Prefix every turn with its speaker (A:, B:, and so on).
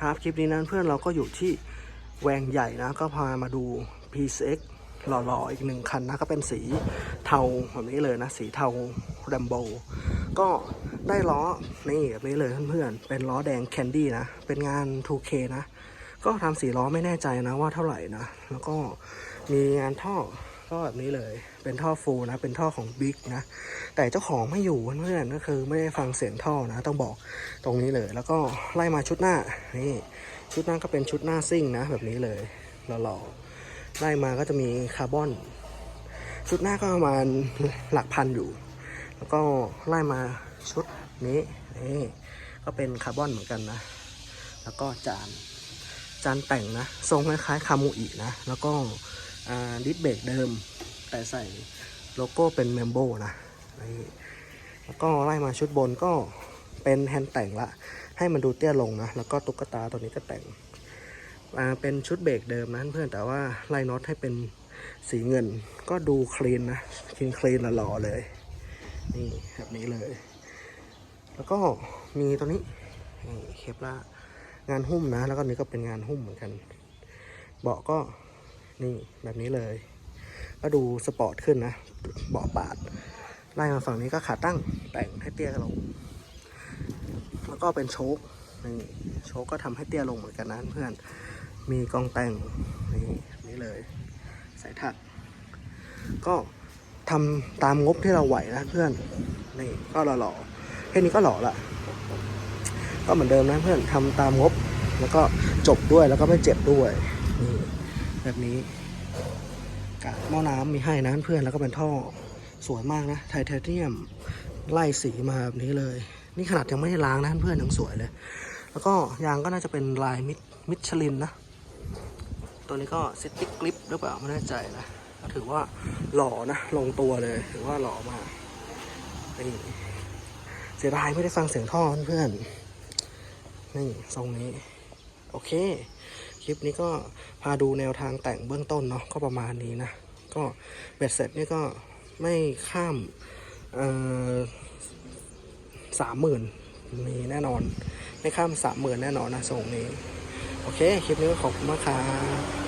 A: ครับ คลิปนี้นั้นเพื่อนเราก็อยู่ที่แวงใหญ่นะ ก็พามาดู PCX หล่อๆ อีกหนึ่งคันนะ ก็เป็นสีเทาแบบนี้เลยนะ สีเทาแรมโบก็ได้ล้อ นี่แบบนี้เลยเพื่อนๆ เป็นล้อแดงแคนดี้นะ เป็นงาน 2K นะ ก็ทำสีล้อไม่แน่ใจนะว่าเท่าไหร่นะ แล้วก็มีงานท่อ ก็แบบนี้เลย เป็นท่อฟูลนะ เป็นท่อของบิ๊กนะ แต่เจ้าของไม่อยู่เพื่อนก็คือไม่ได้ฟังเสียงท่อนะ ต้องบอกตรงนี้เลย แล้วก็ไล่มาชุดหน้า นี่ ชุดหน้าก็เป็นชุดหน้าซิ่งนะ แบบนี้เลย หล่อๆ ไล่มาก็จะมีคาร์บอน ชุดหน้าก็ประมาณหลักพันอยู่ แล้วก็ไล่มาชุดนี้ นี่ ก็เป็นคาร์บอนเหมือนกันนะ แล้วก็จาน จานแต่งนะ ทรงคล้ายๆคามูอินะ แล้วก็ ดิสเบรกเดิม แต่ใส่โลโก้เป็นเมมโบนะนี่แล้วก็ไล่มาชุดบนก็เป็นแฮนด์แต่งละ ให้มันดูเตี้ยลงนะ แล้วก็ตุ๊กตาตัวนี้ก็แต่งเป็นชุดเบรกเดิมนะเพื่อนแต่ว่าไล่น็อตให้เป็นสีเงินก็ดูคลีนนะคลีนคลีนหล่อเลย นี่แบบนี้เลย แล้วก็มีตัวนี้เคปล่างานหุ้มนะ แล้วก็นี้ก็เป็นงานหุ้มเหมือนกัน เบาะก็ นี่แบบนี้เลย ก็ดูสปอร์ตขึ้นนะ เบาะปาด ไล่มาฝั่งนี้ก็ขาตั้งแต่งให้เตี้ยลง แล้วก็เป็นโชคนี่โชคก็ทำให้เตี้ยลงเหมือนกันนะเพื่อน มีกองแต่งนี่นี้เลย สายถัก ก็ทำตามงบที่เราไหวนะเพื่อน นี่ก็หล่อๆแค่นี้ก็หล่อละ ก็เหมือนเดิมนะเพื่อนทำตามงบ แล้วก็จบด้วยแล้วก็ไม่เจ็บด้วยนี่ แบบนี้กาดหม้อน้ำมีให้นะเพื่อนแล้วก็เป็นท่อสวยมากนะไทเทเนียมไล่สีมาแบบนี้เลย นี่ขนาดยังไม่ได้ล้างนะเพื่อนยังสวยเลย แล้วก็ยางก็น่าจะเป็นลายมิดมิชลินนะ ตัวนี้ก็ซิติกลิปหรือเปล่าไม่แน่ใจนะก็ถือว่าหล่อนะลงตัวเลยถือว่าหล่อมากนี่เสียดายไม่ได้ฟังเสียงท่อเพื่อนนี่ทรงนี้ โอเค คลิปนี้ก็พาดูแนวทางแต่งเบื้องต้นเนาะก็ประมาณนี้นะ ก็เบ็ดเสร็จนี่ก็ไม่ข้ามสามหมื่นมีแน่นอน ไม่ข้ามสามหมื่นแน่นอนนะทรงนี้ โอเค คลิปนี้ก็ขอบคุณมากครับ